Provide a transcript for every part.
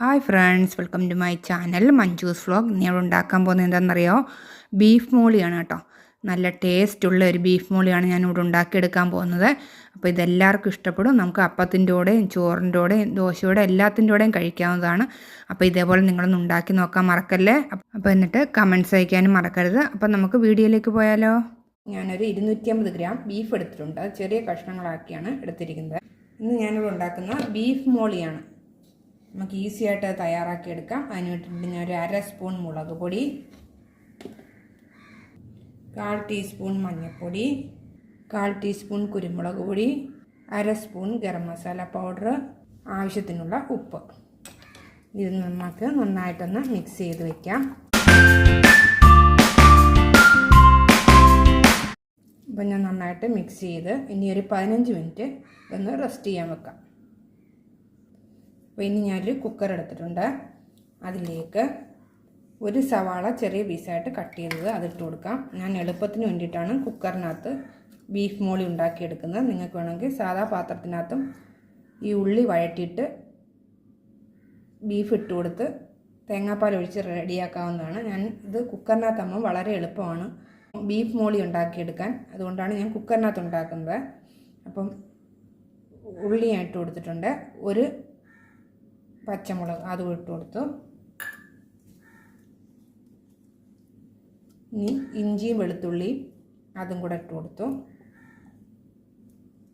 Hi friends welcome to my channel Manju's vlog ഇനി അവിടെ ഉണ്ടാക്കാൻ പോകുന്നത് എന്താണെന്നറിയോ? ബീഫ് മോളിയാണ് കേട്ടോ. നല്ല ടേസ്റ്റുള്ള ഒരു ബീഫ് മോളിയാണ് ഞാൻ ഇവിടെ ഉണ്ടാക്കിയെടുക്കാൻ പോകുന്നത്. അപ്പോൾ ഇതെല്ലാവർക്കും ഇഷ്ടപ്പെടും. നമുക്ക് അപ്പത്തിന്റെ കൂടെയും ചോറിന്റെ കൂടെയും ദോശയുടെ എല്ലാത്തിന്റെ കൂടെയും കഴിക്കാവുന്നതാണ്. അപ്പോൾ ഇതേപോലെ നിങ്ങളൊന്ന് ഉണ്ടാക്കി നോക്കാൻ മറക്കല്ലേ? അപ്പോൾ എന്നിട്ട് കമൻസ് അയക്കാനും മറക്കരുത്. അപ്പോൾ നമുക്ക് വീഡിയോയിലേക്ക് പോയാലോ? ഞാനൊരു ഇരുന്നൂറ്റി അമ്പത് ഗ്രാം ബീഫ് എടുത്തിട്ടുണ്ട്. ചെറിയ കഷ്ണങ്ങളാക്കിയാണ് എടുത്തിരിക്കുന്നത്. ഇന്ന് ഞാനിവിടെ ഉണ്ടാക്കുന്ന ബീഫ് മോളിയാണ്. നമുക്ക് ഈസി ആയിട്ട് തയ്യാറാക്കി എടുക്കാം. അതിന് വേണ്ടിയിട്ട് ഞാൻ ഒരു അര സ്പൂൺ മുളക് പൊടി കാൽ ടീസ്പൂൺ മഞ്ഞൾപ്പൊടി കാൽ ടീസ്പൂൺ കുരുമുളക് പൊടി അര സ്പൂൺ ഗരം മസാല പൗഡർ ആവശ്യത്തിനുള്ള ഉപ്പ്. ഇത് നമുക്ക് നന്നായിട്ടൊന്ന് മിക്സ് ചെയ്ത് വയ്ക്കാം അപ്പം ഞാൻ നന്നായിട്ട് മിക്സ് ചെയ്ത് ഇനി ഒരു പതിനഞ്ച് മിനിറ്റ് ഒന്ന് റെസ്റ്റ് ചെയ്യാൻ വെക്കാം. അപ്പോൾ ഇനി ഞാനൊരു കുക്കർ എടുത്തിട്ടുണ്ട്. അതിലേക്ക് ഒരു സവാള ചെറിയ പീസായിട്ട് കട്ട് ചെയ്തത് അതിട്ട് കൊടുക്കാം. ഞാൻ എളുപ്പത്തിന് വേണ്ടിയിട്ടാണ് കുക്കറിനകത്ത് ബീഫ് മോളി ഉണ്ടാക്കിയെടുക്കുന്നത്. നിങ്ങൾക്ക് വേണമെങ്കിൽ സാധാ പാത്രത്തിനകത്തും ഈ ഉള്ളി വഴറ്റിയിട്ട് ബീഫ് ഇട്ട് കൊടുത്ത് തേങ്ങാപ്പാൽ ഒഴിച്ച് റെഡിയാക്കാവുന്നതാണ്. ഞാൻ ഇത് കുക്കറിനകത്താകുമ്പോൾ വളരെ എളുപ്പമാണ് ബീഫ് മോളി ഉണ്ടാക്കിയെടുക്കാൻ. അതുകൊണ്ടാണ് ഞാൻ കുക്കറിനകത്ത് ഉണ്ടാക്കുന്നത്. അപ്പം ഉള്ളി ഞാൻ ഇട്ട് കൊടുത്തിട്ടുണ്ട്. ഒരു പച്ചമുളക് അതും ഇട്ട് കൊടുത്തു. ഇനി ഇഞ്ചിയും വെളുത്തുള്ളിയും അതും കൂടെ ഇട്ട് കൊടുത്തു.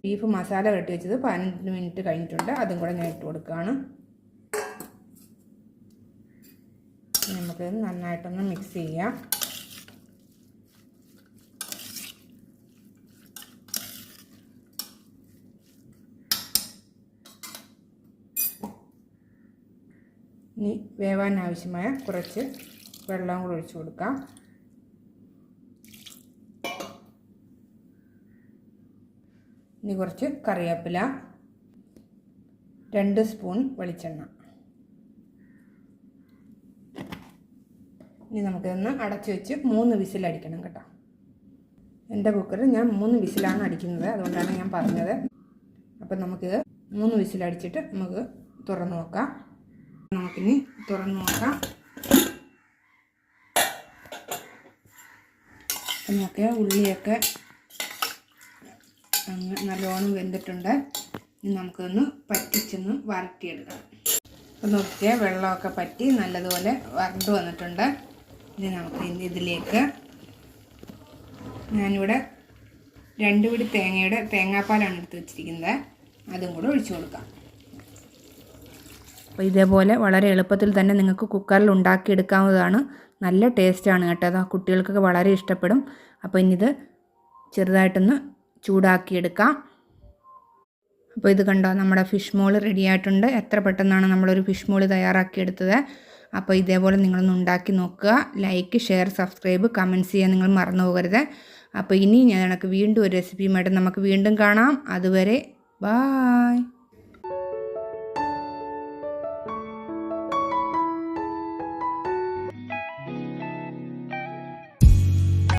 ബീഫ് മസാല വെട്ടി വെച്ചത് പതിനഞ്ച് മിനിറ്റ് കഴിഞ്ഞിട്ടുണ്ട്. അതും കൂടെ ഞാൻ ഇട്ട് കൊടുക്കുകയാണ്. നമുക്കിത് നന്നായിട്ടൊന്ന് മിക്സ് ചെയ്യാം. ഇനി വേവാൻ ആവശ്യമായ കുറച്ച് വെള്ളം കൂടി ഒഴിച്ചു കൊടുക്കാം. ഇനി കുറച്ച് കറിവേപ്പില രണ്ട് സ്പൂൺ വെളിച്ചെണ്ണ. ഇനി നമുക്കിതൊന്ന് അടച്ചു വെച്ച് മൂന്ന് വിസിലടിക്കണം കേട്ടോ. എന്റെ കുക്കറിൽ ഞാൻ മൂന്ന് വിസിലാണ് അടിക്കുന്നത് അതുകൊണ്ടാണ് ഞാൻ പറഞ്ഞത്. അപ്പം നമുക്ക് മൂന്ന് വിസിലടിച്ചിട്ട് നമുക്ക് തുറന്നു നോക്കാം. നമുക്കിനി തുറന്ന് നോക്കാം. നമുക്ക് ഉള്ളിയൊക്കെ നല്ലോണം വെന്തിട്ടുണ്ട്. ഇനി നമുക്കൊന്ന് പറ്റിച്ചൊന്ന് വരട്ടിയെടുക്കാം. അപ്പോൾ നോക്കിയാൽ വെള്ളമൊക്കെ പറ്റി നല്ലതുപോലെ വരണ്ടു വന്നിട്ടുണ്ട്. ഇനി നമുക്ക് ഇതിലേക്ക് ഞാനിവിടെ രണ്ട് പിടി തേങ്ങയുടെ തേങ്ങാപ്പാലാണ് എടുത്ത് വെച്ചിരിക്കുന്നത്. അതും കൂടെ ഒഴിച്ചു കൊടുക്കാം. അപ്പോൾ ഇതേപോലെ വളരെ എളുപ്പത്തിൽ തന്നെ നിങ്ങൾക്ക് കുക്കറിൽ ഉണ്ടാക്കിയെടുക്കാവുന്നതാണ്. നല്ല ടേസ്റ്റാണ് കേട്ടോ അത് കുട്ടികൾക്കൊക്കെ വളരെ ഇഷ്ടപ്പെടും. അപ്പോൾ ഇനിയിത് ചെറുതായിട്ടൊന്ന് ചൂടാക്കിയെടുക്കാം. അപ്പോൾ ഇത് കണ്ടോ നമ്മുടെ ഫിഷ് മോൾ റെഡി ആയിട്ടുണ്ട്. എത്ര പെട്ടെന്നാണ് നമ്മളൊരു ഫിഷ് മോൾ തയ്യാറാക്കിയെടുത്തത്. അപ്പോൾ ഇതേപോലെ നിങ്ങളൊന്ന് ഉണ്ടാക്കി നോക്കുക. ലൈക്ക് ഷെയർ സബ്സ്ക്രൈബ് കമന്റ്സ് ചെയ്യാൻ നിങ്ങൾ മറന്നു പോകരുത്. അപ്പോൾ ഇനി ഞാൻ വീണ്ടും ഒരു റെസിപ്പിയുമായിട്ട് നമുക്ക് വീണ്ടും കാണാം. അതുവരെ ബായ്.